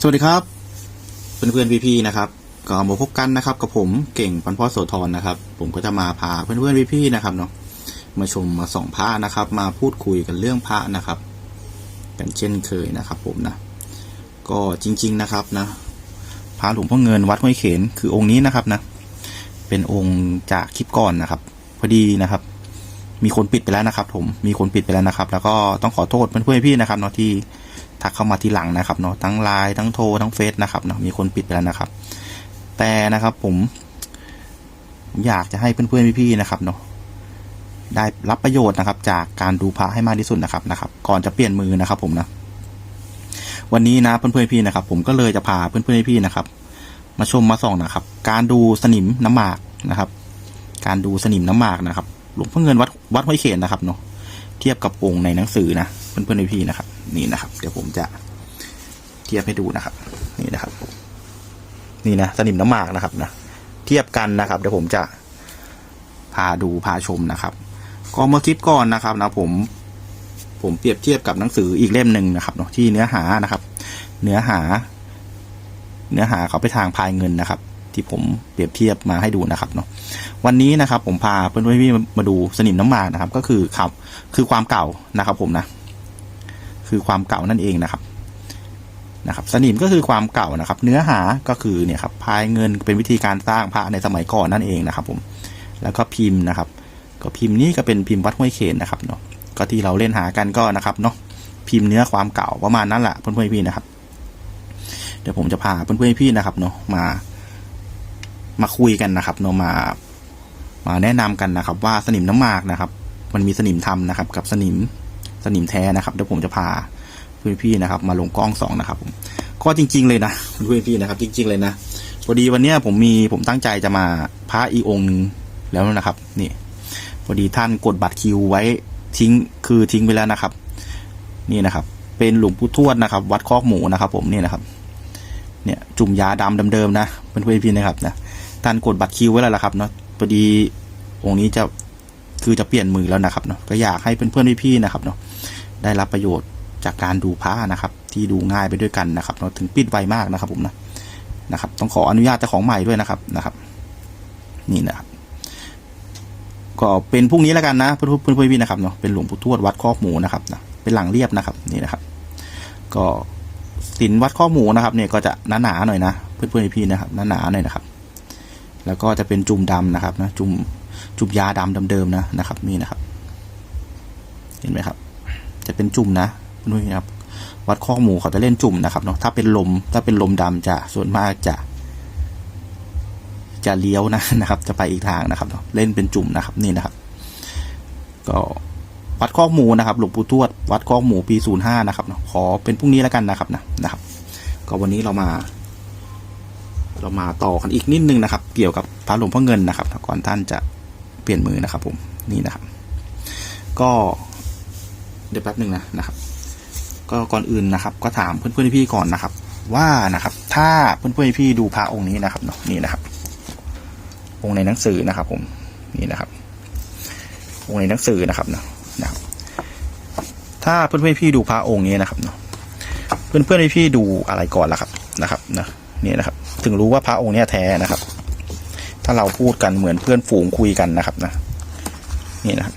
สวัสดีครับ เพื่อนเพื่อนๆพี่ๆนะครับก็มาพบกันนะครับกับผมเก่งพันพ่อโสธรนะครับ ผมก็จะมาพาเพื่อนเพื่อนๆพี่ๆนะครับเนาะมาชมมาส่องพระนะครับ มาพูดคุยกันเรื่องพระนะครับ กันเช่นเคยนะครับ ผมนะ ก็จริง ๆนะครับนะพระหลวงพ่อเงินวัดห้วยเขนคือองค์นี้นะครับนะเป็นองค์จากคลิปก่อนนะครับ พอดีนะครับ มีคนปิดไปแล้วนะครับ ผมมีคนปิดไปแล้วนะครับ แล้วก็ต้องขอโทษเพื่อนๆพี่ๆนะครับเนาะที่ ทักเข้ามาทีหลังนะครับเนาะทั้งไลน์ทั้งโทรทั้งเฟซนะครับเนาะมีคนปิดไปแล้วนะครับ แต่นะครับผมผมอยากจะให้เพื่อนๆพี่ๆนะครับเนาะได้รับประโยชน์นะครับ จากการดูพระให้มากที่สุดนะครับนะครับ ก่อนจะเปลี่ยนมือนะครับ ผมนะวันนี้นะเพื่อนๆพี่นะครับ ผมก็เลยจะพาเพื่อนๆพี่นะครับ มาชมมาส่องนะครับ การดูสนิมน้ำหมากนะครับ การดูสนิมน้ำหมากนะครับหลวงพ่อเงินวัดวัดห้วยเขนนะครับเนาะเทียบกับองค์ในหนังสือนะ เพื่อนๆพี่ๆนะครับ นี่นะครับ เดี๋ยวผมจะเทียบให้ดูนะครับ นี่นะครับ นี่นะสนิมน้ำหมากนะครับนะเทียบกันนะครับ เดี๋ยวผมจะพาดูพาชมนะครับ ก็เมื่อคลิปก่อนนะครับนะผมผมเปรียบเทียบกับหนังสืออีกเล่มหนึ่งนะครับเนาะที่เนื้อหานะครับ เนื้อหา เนื้อหาเขาไปทางพายเงินนะครับ ที่ผมเปรียบเทียบมาให้ดูนะครับเนาะวันนี้นะครับ ผมพาเพื่อนๆพี่มาดูสนิมน้ำหมากนะครับ ก็คือครับคือความเก่านะครับ ผมนะ คือความเก่านั่นเองนะครับนะครับ สนิมก็คือความเก่านะครับ เนื้อหาก็คือเนี่ยครับพายเงินเป็นวิธีการสร้างพระในสมัยก่อนนั่นเองนะครับ ผม แล้วก็พิมพ์นะครับ ก็พิมพ์นี้ก็เป็นพิมพ์วัดห้วยเขนนะครับเนาะก็ที่เราเล่นหากันก็นะครับเนาะพิมพ์เนื้อความเก่าประมาณนั้นแหละเพื่อนๆพี่นะครับ เดี๋ยวผมจะพาเพื่อนๆพี่นะครับเนาะมา มาคุยกันนะครับเนาะมา มาแนะนำกันนะครับ ว่าสนิมน้ำหมากนะครับ มันมีสนิมทำนะครับ กับสนิม สนิมแท้นะครับเดี๋ยวผมจะพาเพื่อนพี่นะครับ มาลงกล้องสองนะครับผมก็จริง ๆ เลยนะเพื่อนพี่นะครับ จริง ๆ เลยนะพอดีวันเนี้ยผมมีผมตั้งใจจะมาพระอีองค์นึงแล้วนะครับนี่พอดีท่านกดบัตรคิวไว้ทิ้งคือทิ้งไปแล้วนะครับ นี่นะครับ เป็นหลวงปู่ทวดนะครับ วัดคอกหมูนะครับ ผมนี่นะครับ เนี่ยจุ่มยาดำเดิมๆนะเพื่อนพี่นะครับนะท่านกดบัตรคิวไว้แล้วละครับเนาะพอดีองค์นี้จะคือจะเปลี่ยนมือแล้วนะครับเนาะก็อยากให้เพื่อนๆพี่ๆนะครับเนาะ ได้รับประโยชน์จากการดูพระนะครับ ที่ดูง่ายไปด้วยกันนะครับเนาะถึงปิดไวมากนะครับผมนะนะครับ ต้องขออนุญาตเจ้าของใหม่ด้วยนะครับนะครับ นี่นะครับก็เป็นพรุ่งนี้แล้วกันนะเพื่อนเพื่อนพี่นะครับเนาะเป็นหลวงปู่ทวดวัดคอกหมูนะครับนะเป็นหลังเรียบนะครับนี่นะครับ ก็สินวัดข้อหมูนะครับเนี่ยก็จะหนาๆหน่อยนะเพื่อนๆพี่ๆนพี่นะครับหนาๆหน่อยนะครับ แล้วก็จะเป็นจุ่มดำนะครับนะจุ่มจุ่มยาดำเดิมๆนะนะครับนี่นะครับ เห็นไหมครับ จะเป็นจุ่มนะเพื่อนๆครับวัดข้อหมูเขาจะเล่นจุ่มนะครับเนาะถ้าเป็นลมถ้าเป็นลมดำจะส่วนมากจะ จะเลี้ยวนะนะครับ จะไปอีกทางนะครับเนาะเล่นเป็นจุ่มนะครับนี่นะครับ ก็วัดคอหมูนะครับหลวงปู่ทวด วัดคอหมูปีศูนย์ห้านะครับเนาะขอเป็นพรุ่งนี้แล้วกันนะครับนะนะครับ ก็วันนี้เรามา เรามาต่อกันอีกนิดนึงนะครับ เกี่ยวกับพระหลวงพ่อเงินนะครับก่อนท่านจะเปลี่ยนมือนะครับ ผมนี่นะครับ ก็ ดี๋ยวแป๊บหนึ่งนะนะครับ ก็ก่อนอื่นนะครับ ก็ถามเพื่อนๆพี่ก่อนนะครับ ว่านะครับ ถ้าเพื่อนๆพี่ดูพระองค์นี้นะครับเนาะนี่นะครับ องค์ในหนังสือนะครับ ผมนี่นะครับ องค์ในหนังสือนะครับเนาะนะครับ ถ้าเพื่อนๆพี่ดูพระองค์นี้นะครับเนาะเพื่อนๆพี่ดูอะไรก่อนล่ะครับนะครับนะนี่นะครับ ถึงรู้ว่าพระองค์เนี้ยแท้นะครับ ถ้าเราพูดกันเหมือนเพื่อนฝูงคุยกันนะครับนะนี่นะครับ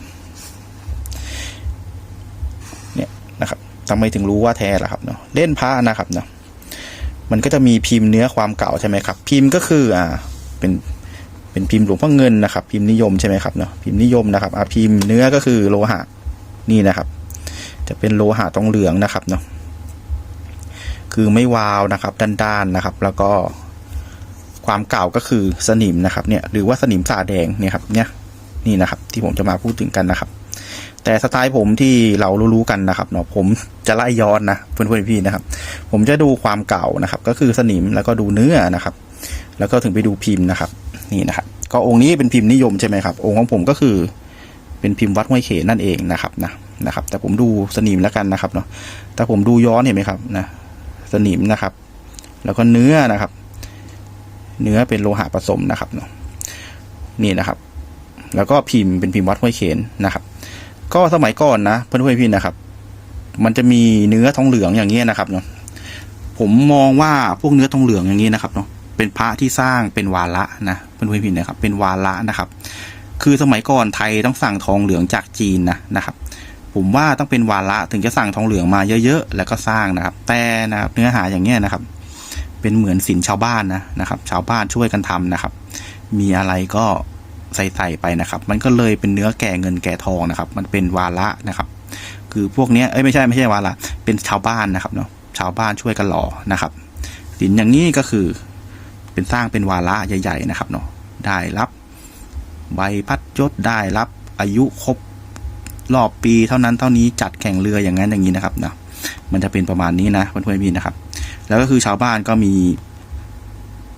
เนี่ยนะครับ ทำไมถึงรู้ว่าแท้ล่ะครับเนาะเล่นพระนะครับเนาะมันก็จะมีพิมพ์เนื้อความเก่าใช่ไหมครับ พิมพ์ก็คืออ่าเป็นเป็นพิมพ์หลวงพ่อเงินนะครับ พิมพ์นิยมใช่ไหมครับเนาะพิมพ์นิยมนะครับอ่าพิมพ์เนื้อก็คือโลหะนี่นะครับ จะเป็นโลหะทองเหลืองนะครับเนาะคือไม่วาวนะครับ ด้านๆนะครับ แล้วก็ความเก่าก็คือสนิมนะครับเนี่ยหรือว่าสนิมสาแดงเนี่ยครับเนี่ยนี่นะครับ ที่ผมจะมาพูดถึงกันนะครับ แต่สไตล์ผมที่เรารู้ๆกันนะครับเนาะผมจะไล่ย้อนนะเพื่อนๆพี่นะครับ ผมจะดูความเก่านะครับ ก็คือสนิมแล้วก็ดูเนื้อนะครับ แล้วก็ถึงไปดูพิมพ์นะครับ นี่นะครับ ก็องค์นี้เป็นพิมพ์นิยมใช่ไหมครับ องค์ของผมก็คือเป็นพิมพ์วัดห้วยเขนนั่นเองนะครับนะนะครับ แต่ผมดูสนิมแล้วกันนะครับเนาะแต่ผมดูย้อนเห็นไหมครับนะสนิมนะครับ แล้วก็เนื้อนะครับ เนื้อเป็นโลหะผสมนะครับเนาะนี่นะครับ แล้วก็พิมพ์เป็นพิมพ์วัดห้วยเขนนะครับ ก็สมัยก่อนนะเพื่อนๆพี่นะครับ มันจะมีเนื้อทองเหลืองอย่างเงี้ยนะครับเนาะผมมองว่าพวกเนื้อทองเหลืองอย่างนี้นะครับเนาะเป็นพระที่สร้างเป็นวาระนะเพื่อนๆพี่นะครับ เป็นวาระนะครับ คือสมัยก่อนไทยต้องสั่งทองเหลืองจากจีนนะนะครับ ผมว่าต้องเป็นวาระถึงจะสั่งทองเหลืองมาเยอะๆแล้วก็สร้างนะครับ แต่นะครับเนื้อหาอย่างเงี้ยนะครับ เป็นเหมือนศิลป์ชาวบ้านนะนะครับ ชาวบ้านช่วยกันทำนะครับ มีอะไรก็ ใส่ใส่ไปนะครับ มันก็เลยเป็นเนื้อแก่เงินแก่ทองนะครับ มันเป็นวาระนะครับ คือพวกเนี้ยเอ้ยไม่ใช่ไม่ใช่วาระเป็นชาวบ้านนะครับเนาะชาวบ้านช่วยกันหล่อนะครับศิลป์อย่างนี้ก็คือเป็นสร้างเป็นวาระใหญ่ ๆ นะครับเนาะได้รับใบพัดยศได้รับอายุครบรอบปีเท่านั้นเท่านี้จัดแข่งเรืออย่างนั้นอย่างนี้นะครับเนาะมันจะเป็นประมาณนี้นะเพื่อนๆพี่นะครับ แล้วก็คือชาวบ้านก็มี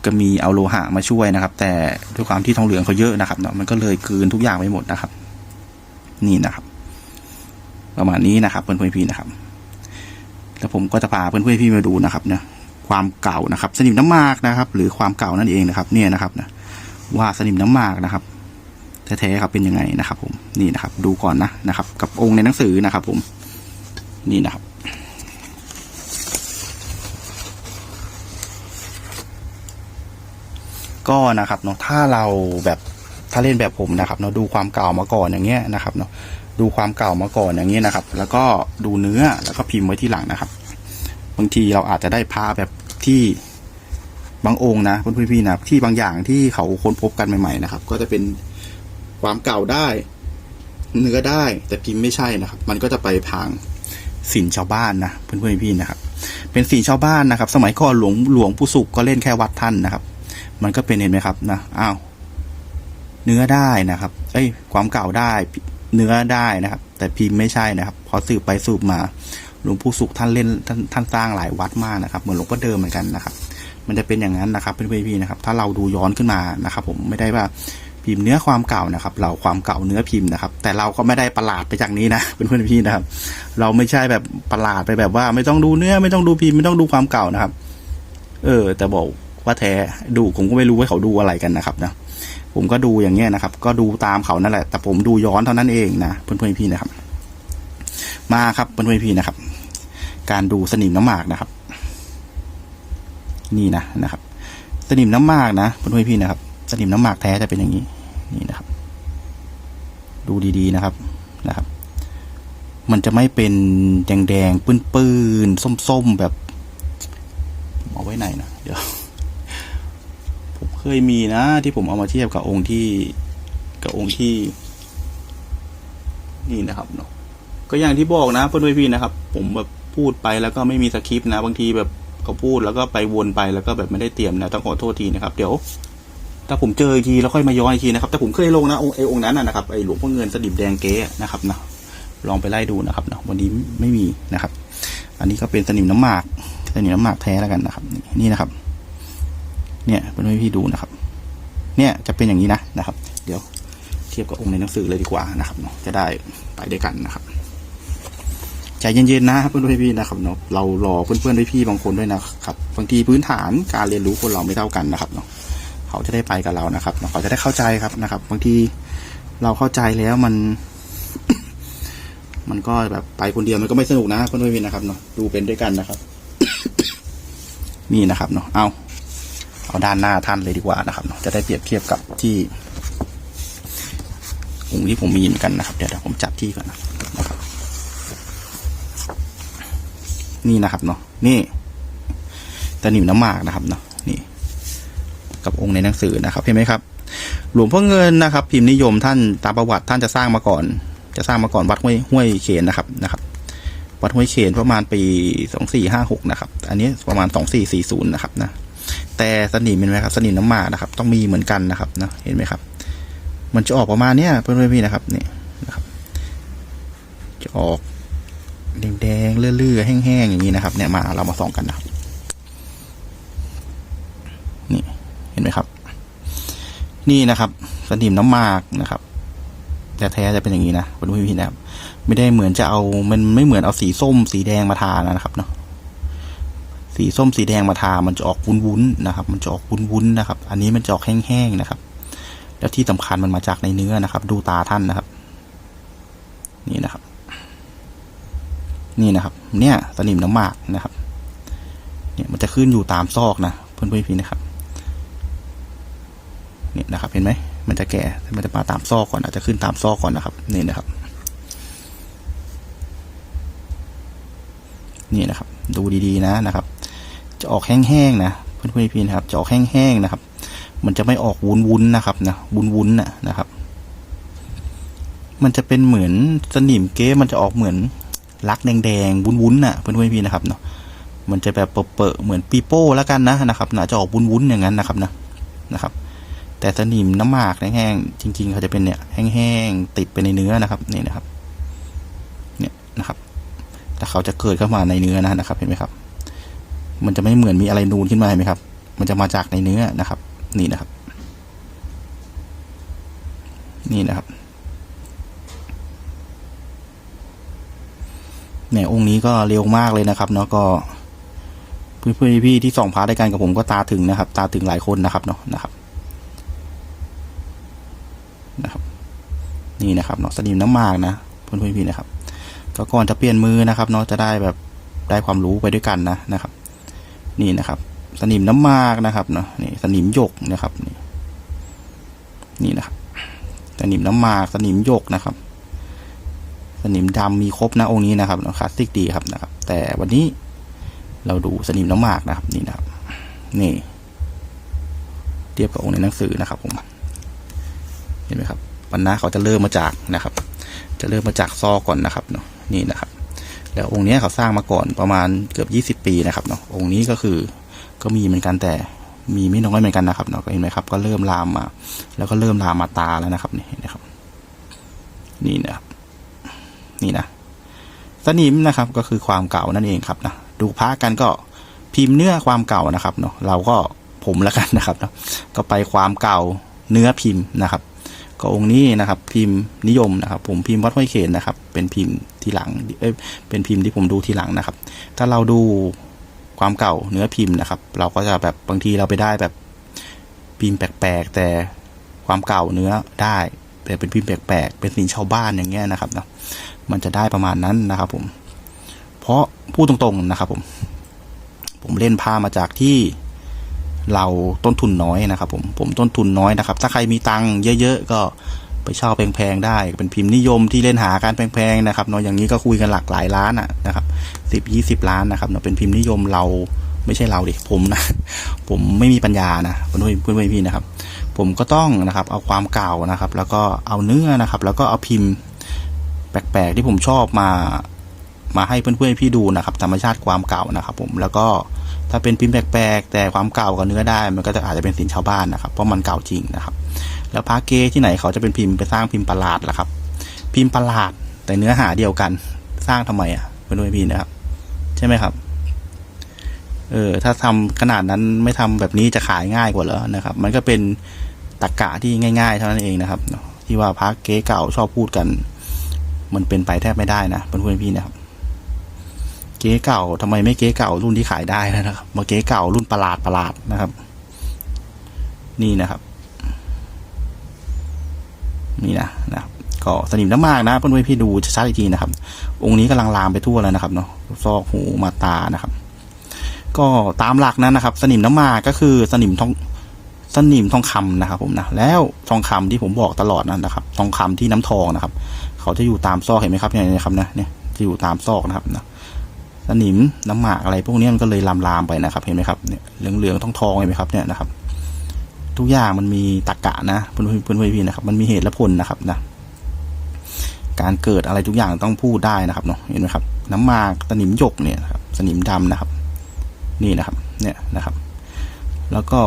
ก็มีเอาโลหะมาช่วยนะครับ แต่ด้วยความที่ทองเหลืองเขาเยอะนะครับเนาะมันก็เลยคืนทุกอย่างไปหมดนะครับ นี่นะครับ ประมาณนี้นะครับ เพื่อนๆพี่นะครับ แล้วผมก็จะพาเพื่อนๆพี่มาดูนะครับเนะความเก่านะครับ สนิมน้ำมากนะครับ หรือความเก่านั่นเองนะครับ เนี่ยนะครับนะว่าสนิมน้ำมากนะครับแท้ๆครับเป็นยังไงนะครับ ผมนี่นะครับ ดูก่อนนะนะครับ กับองค์ในหนังสือนะครับ ผมนี่นะครับ ก็นะครับเนาะถ้าเราแบบถ้าเล่นแบบผมนะครับเนาะดูความเก่ามาก่อนอย่างเงี้ยนะครับเนาะดูความเก่ามาก่อนอย่างเงี้ยนะครับ แล้วก็ดูเนื้อแล้วก็พิมพ์ไว้ที่หลังนะครับ บางทีเราอาจจะได้พาแบบที่บางองค์นะเพื่อนพี่นะที่บางอย่างที่เขาค้นพบกันใหม่ๆนะครับ ก็จะเป็นความเก่าได้เนื้อได้แต่พิมพ์ไม่ใช่นะครับ มันก็จะไปทางศิลป์ชาวบ้านนะเพื่อนๆพี่นะครับ เป็นศิลป์ชาวบ้านนะครับ สมัยก่อนหลวงหลวงปู่สุขก็เล่นแค่วัดท่านนะครับ มันก็เป็นเห็นไหมครับนะอ้าวเนื้อได้นะครับ เอ้ย ความเก่าได้เนื้อได้นะครับ แต่พิมพ์ไม่ใช่นะครับ พอสืบไปสืบมาหลวงปู่สุขท่านเล่นท่านท่านสร้างหลายวัดมากนะครับเหมือนหลวงพ่อเดิมเหมือนกันนะครับ มันจะเป็นอย่างนั้นนะครับเพื่อนๆพี่นะครับ ถ้าเราดูย้อนขึ้นมานะครับ ผมไม่ได้ว่าพิมพ์เนื้อความเก่านะครับ เราความเก่าเนื้อพิมพ์นะครับ แต่เราก็ไม่ได้ประหลาดไปจากนี้นะเพื่อนๆพี่นะครับ เราไม่ใช่แบบประหลาดไปแบบว่า ไม่ต้องดูเนื้อไม่ต้องดูพิมพ์ไม่ต้องดูความเก่านะครับ เออ แต่บอก ว่าแท้ดูผมก็ไม่รู้ว่าเขาดูอะไรกันนะครับนะผมก็ดูอย่างเงี้ยนะครับ ก็ดูตามเขานั่นแหละ แต่ผมดูย้อนเท่านั้นเองนะเพื่อนๆพี่นะครับ มาครับเพื่อนๆพี่นะครับ การดูสนิมน้ำหมากนะครับ นี่นะนะครับ สนิมน้ำหมากนะเพื่อนๆพี่นะครับ สนิมน้ำหมากแท้จะเป็นอย่างนี้ นี่นะครับ ดูดีๆนะครับนะครับ มันจะไม่เป็นแดงๆปื้นๆส้มๆแบบ เอาไว้ไหนนะเดี๋ยว เคยมีนะ ที่ผมเอามาเทียบกับองค์ที่กับองค์ที่ นี่นะครับเนาะก็อย่างที่บอกนะเพื่อนพี่นะครับ ผมแบบพูดไปแล้วก็ไม่มีสคริปต์นะ บางทีแบบเขาพูดแล้วก็ไปวนไปแล้วก็แบบไม่ได้เตรียมนะต้องขอโทษทีนะครับ เดี๋ยวถ้าผมเจออีกทีแล้วค่อยมาย้อนอีกทีนะครับแต่ผมเคยลงนะองค์ไอ้องค์นั้นนะนะครับไอ้หลวงพ่อเงินสดิบแดงเก๊นะครับนะลองไปไล่ดูนะครับเนาะวันนี้ไม่มีนะครับ อันนี้ก็เป็นสนิมน้ำหมากสนิมน้ำหมากแท้แล้วกันนะครับ นี่นะครับ เนี่ยเพื่อนๆพี่ดูนะครับ เนี่ยจะเป็นอย่างนี้นะนะครับ เดี๋ยวเทียบกับองค์ในหนังสือเลยดีกว่านะครับเนาะจะได้ไปด้วยกันนะครับใจเย็นๆนะครับเพื่อนพี่นะครับเนาะเรารอเพื่อนๆพี่บางคนด้วยนะครับบางทีพื้นฐานการเรียนรู้คนเราไม่เท่ากันนะครับเนาะเขาจะได้ไปกับเรานะครับเขาจะได้เข้าใจครับนะครับ บางทีเราเข้าใจแล้วมัน มันก็แบบไปคนเดียวมันก็ไม่สนุกนะเพื่อนๆพี่นะครับเนาะดูเป็นด้วยกันนะครับ นี่นะครับเนาะเอา เอาด้านหน้าท่านเลยดีกว่านะครับเนาะจะได้เปรียบเทียบกับที่องค์ที่ผมมีเหมือนกันนะครับ เดี๋ยวเดี๋ยวผมจับที่ก่อนนะนะครับ นี่นะครับเนาะนี่ตะหนิวน้ำหมากนะครับเนาะนี่ กับองค์ในหนังสือนะครับเห็นไหมครับ หลวงพ่อเงินนะครับ พิมพ์นิยมท่านตามประวัติท่านจะสร้างมาก่อน จะสร้างมาก่อนวัดห้วยห้วยเขนนะครับนะครับวัดห้วยเขนประมาณปีสองสี่ห้าหกนะครับ อันนี้ประมาณสองสี่สี่ศูนย์นะครับนะ แต่สนิมเห็นไหมครับ สนิมน้ำหมากนะครับ ต้องมีเหมือนกันนะครับนะเห็นไหมครับ มันจะออกประมาณเนี้ยเพื่อนๆพี่นะครับนี่นะครับ จะออกแดงๆเลื่อยๆแห้งๆอย่างนี้นะครับ เนี่ยมาเรามาส่องกันนะครับนี่เห็นไหมครับ นี่นะครับ สนิมน้ำหมากนะครับแต่แท้จะเป็นอย่างนี้นะเพื่อนๆพี่นะครับ ไม่ได้เหมือนจะเอามันไม่เหมือนเอาสีส้มสีแดงมาทานะครับเนาะ สีส้มสีแดงมาทา มันจะออกวุ้นๆนะครับ มันจะออกวุ้นๆนะครับ อันนี้มันจะออกแห้งๆนะครับ แล้วที่สำคัญมันมาจากในเนื้อนะครับ ดูตาท่านนะครับ นี่นะครับ นี่นะครับ เนี่ยสนิมน้ำหมากนะครับเเนี่ยมันจะขึ้นอยู่ตามซอกนะเพื่อนเพื่อนพี่นะครับ เนี่ยนะครับ เห็นไหมมันจะแก่ มันจะมาตามซอกก่อนอาจจะขึ้นตามซอกก่อนนะครับ นี่นะครับนี่นะครับ ดูดีๆนะนะครับ จะออกแห้งๆนะเพื่อนๆพี่นะครับ จะออกแห้งๆนะครับ มันจะไม่ออกวุ้นๆนะครับนะวุ้นๆนะนะครับ มันจะเป็นเหมือนสนิมเก้มันจะออกเหมือนรักแดงๆวุ้นๆน่ะเพื่อนๆพี่นะครับเนาะมันจะแบบเปอะๆเหมือนปีโป้แล้วกันนะนะครับนะจะออกวุ้นๆอย่างนั้นนะครับนะนะครับ แต่สนิมน้ำหมากแห้งๆจริง ๆ เขาจะเป็นเนี่ยแห้งๆติดไปในเนื้อนะครับนี่นะครับ เนี่ยนะครับแต่เขาจะเกิดเข้ามาในเนื้อนะนะครับ เห็นไหมครับ มันจะไม่เหมือนมีอะไรนูนขึ้นมาเห็นไหมครับ มันจะมาจากในเนื้อนะครับ นี่นะครับ นี่นะครับเนี่ยองค์นี้ก็เร็วมากเลยนะครับเนาะก็เพื่อนๆพี่ที่ส่องพาด้วยกันกับผมก็ตาถึงนะครับ ตาถึงหลายคนนะครับเนาะนะครับนะครับ นี่นะครับเนาะสนิมน้ำหมากนะเพื่อนๆพี่นะครับ ก็ก่อนจะเปลี่ยนมือนะครับเนาะจะได้แบบได้ความรู้ไปด้วยกันนะนะครับ นี่นะครับ สนิมน้ำมากนะครับเนาะนี่สนิมหยกนะครับนี่นี่นะครับ สนิมน้ำมาก สนิมหยกนะครับ สนิมดำมีครบนะองค์นี้นะครับคลาสสิกดีครับนะครับ แต่วันนี้เราดูสนิมน้ำมากนะครับ นี่นะครับ นี่เทียบกับองค์ในหนังสือนะครับผมเห็นไหมครับปัญหาเขาจะเริ่มมาจากนะครับ จะเริ่มมาจากซอก่อนนะครับเนาะนี่นะครับ แล้วองค์นี้เขาสร้างมาก่อนประมาณเกือบยี่สิบปีนะครับเนาะองค์นี้ก็คือก็มีเหมือนกันแต่มีไม่น้อยเหมือนกันนะครับเนาะเห็นไหมครับ ก็เริ่มลามมา แล้วก็เริ่มลามมาตาแล้วนะครับนี่นะครับ นี่นะครับ นี่นะสนิมนะครับก็คือความเก่านั่นเองครับนะดูพระกันก็พิมพ์เนื้อความเก่านะครับเนาะเราก็ผมแล้วกันนะครับเนาะก็ไปความเก่าเนื้อพิมพ์นะครับ ก็องค์นี้นะครับ พิมพ์นิยมนะครับ ผมพิมพ์วัดห้วยเขนนะครับ เป็นพิมพ์ทีหลังเอ้ยเป็นพิมพ์ที่ผมดูทีหลังนะครับ ถ้าเราดูความเก่าเนื้อพิมพ์นะครับ เราก็จะแบบบางทีเราไปได้แบบพิมพ์แปลกๆแต่ความเก่าเนื้อได้แต่เป็นพิมพ์แปลกๆเป็นสินชาวบ้านอย่างเงี้ยนะครับเนาะมันจะได้ประมาณนั้นนะครับ ผม เพราะพูดตรงๆนะครับ ผม ผมเล่นพามาจากที่ เราต้นทุนน้อยนะครับ ผมผมต้นทุนน้อยนะครับ ถ้าใครมีตังค์เยอะ ๆ ก็ไปเช่าแพงๆได้ เป็นพิมพ์นิยมที่เล่นหาการแพงๆนะครับเนาะอย่างนี้ก็คุยกันหลักหลายล้านอะนะครับสิบยี่สิบล้านนะครับเนาะเป็นพิมพ์นิยมเราไม่ใช่เราดิผมนะ ผมไม่มีปัญญานะเพื่อนเพื่อนพี่นะครับ ผมก็ต้องนะครับ เอาความเก่านะครับ แล้วก็เอาเนื้อนะครับ แล้วก็เอาพิมพ์ แปลกๆที่ผมชอบมา มาให้เพื่อนๆพี่ดูนะครับ ธรรมชาติความเก่านะครับ ผมแล้วก็ ถ้าเป็นพิมพ์แปลกๆแต่ความเก่ากับเนื้อได้ มันก็จะอาจจะเป็นสินชาวบ้านนะครับเพราะมันเก่าจริงนะครับ แล้วพาเกที่ไหนเขาจะเป็นพิมพ์ไปสร้างพิมพ์ประหลาดล่ะครับ พิมพ์ประหลาดแต่เนื้อหาเดียวกันสร้างทำไมอะเพื่อนๆพี่นะครับ ใช่ไหมครับเออถ้าทำขนาดนั้นไม่ทำแบบนี้จะขายง่ายกว่าเหรอนะครับ มันก็เป็นตรกกะที่ง่าย ๆ เท่านั้นเองนะครับ ที่ว่าพระเก๊เก่าชอบพูดกัน มันเป็นไปแทบไม่ได้นะเพื่อนๆพี่นะครับ เก๊เก่าทำไมไม่เก๊เก่ารุ่นที่ขายได้นะครับมาเก๊เก่ารุ่นประหลาดประหลาดนะครับ นี่นะครับ นี่นะนะครับก็สนิมน้ำมากนะเพื่อนๆพี่ดูชัดๆอีกทีนะครับ องค์นี้กำลังลามไปทั่วแล้วนะครับเนาะซอกหูมาตานะครับ ก็ตามหลักนั้นนะครับ สนิมน้ำมากก็คือสนิมทองสนิมทองคำนะครับ ผมนะแล้วทองคำที่ผมบอกตลอดนั่นนะครับ ทองคำที่น้ำทองนะครับ เขาจะอยู่ตามซอกเห็นไหมครับเนี่ยนะครับนะเนี่ยจะอยู่ตามซอกนะครับนะ นิมน้ำหมากอะไรพวกนี้มันก็เลยลามลามๆไปนะครับเห็นไหมครับเนี่ยเหลืองๆทองทองเห็นไหมครับเนี่ยนะครับ ทุกอย่างมันมีตรรกะนะเพื่อนๆเพื่อนพี่นะครับ มันมีเหตุและผลนะครับนะการเกิดอะไรทุกอย่างต้องพูดได้นะครับเนาะเห็นไหมครับ น้ำหมากสนิมหยกเนี่ยครับสนิมดำนะครับ นี่นะครับ เนี่ยนะครับ แล้วก็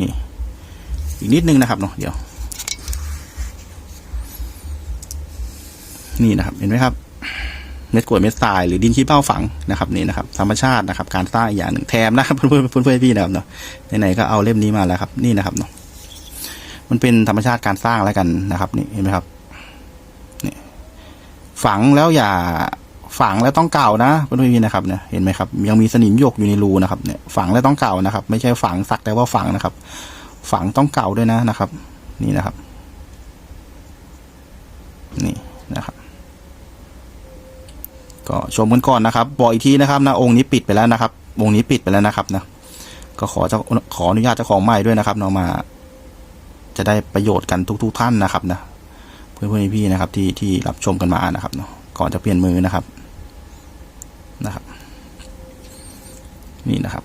นี่อีกนิดนึงนะครับเนาะเดี๋ยว นี่นะครับ เห็นไหมครับ เม็ดกรวดเม็ดทรายหรือดินขี้เป้าฝังนะครับนี่นะครับธรรมชาตินะครับ การสร้างอย่างหนึ่งแถมนะครับเพื่อนเพื่อนๆพี่นะครับเนาะไหนๆก็เอาเล่มนี้มาแล้วครับ นี่นะครับเนาะมันเป็นธรรมชาติการสร้างแล้วกันนะครับนี่เห็นไหมครับนี่ฝังแล้วอย่าฝังแล้วต้องเก่านะเพื่อนๆพี่นะครับเนี่ยเห็นไหมครับ ยังมีสนิมหยกอยู่ในรูนะครับเนี่ยฝังแล้วต้องเก่านะครับ ไม่ใช่ฝังสักแต่ว่าฝังนะครับ ฝังต้องเก่าด้วยนะนะครับ นี่นะครับ นี่นะครับ ก็ชมกันก่อนนะครับบอกอีกทีนะครับนะองค์นี้ปิดไปแล้วนะครับวงนี้ปิดไปแล้วนะครับนะก็ขอจ้าขออนุญาตเจ้าของใหม่ด้วยนะครับเนาะมา จะได้ประโยชน์กันทุก ๆ ท่านนะครับนะเพื่อนๆพี่ๆนะครับ ที่ที่รับชมกันมานะครับเนาะก่อนจะเปลี่ยนมือนะครับนะครับ นี่นะครับ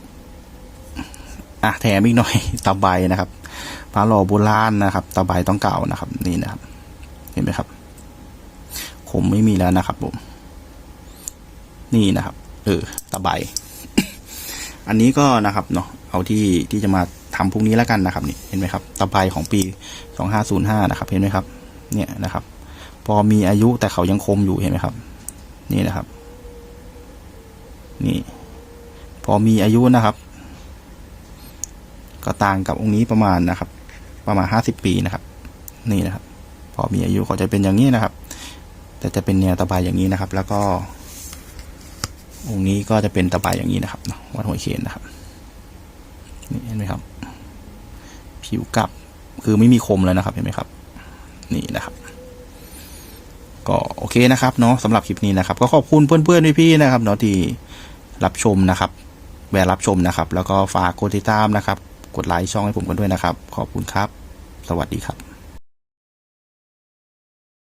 อะแถมอีกหน่อยตะไบนะครับพระหล่อโบราณนะครับตะไบต้องเก่านะครับ นี่นะครับ เห็นไหมครับ ผมไม่มีแล้วนะครับผม นี่นะครับ เออตะไบอันนี้ก็นะครับเนาะเอาที่ที่จะมาทำพรุ่งนี้แล้วกันนะครับนี่เห็นไหมครับตะไบของปีสองห้าศูนย์ห้านะครับ เห็นไหมครับ เนี่ยนะครับ พอมีอายุแต่เขายังคมอยู่เห็นไหมครับ นี่นะครับ นี่ พอมีอายุนะครับ ก็ต่างกับองค์นี้ประมาณนะครับ ประมาณห้าสิบปีนะครับ นี่นะครับ พอมีอายุเขาจะเป็นอย่างนี้นะครับ แต่จะเป็นแนวตะไบอย่างนี้นะครับ แล้วก็ องค์นี้ก็จะเป็นตะไบอย่างนี้นะครับวัดหัวเขนนะครับนี่เห็นไหมครับ ผิวกลับคือไม่มีคมเลยนะครับเห็นไหมครับ นี่นะครับก็โอเคนะครับเนาะสำหรับคลิปนี้นะครับ ก็ขอบคุณเพื่อนๆพี่ๆนะครับเนาะที่รับชมนะครับแวะรับชมนะครับ แล้วก็ฝากกดติดตามนะครับ กดไลค์ช่องให้ผมกันด้วยนะครับ ขอบคุณครับ สวัสดีครับ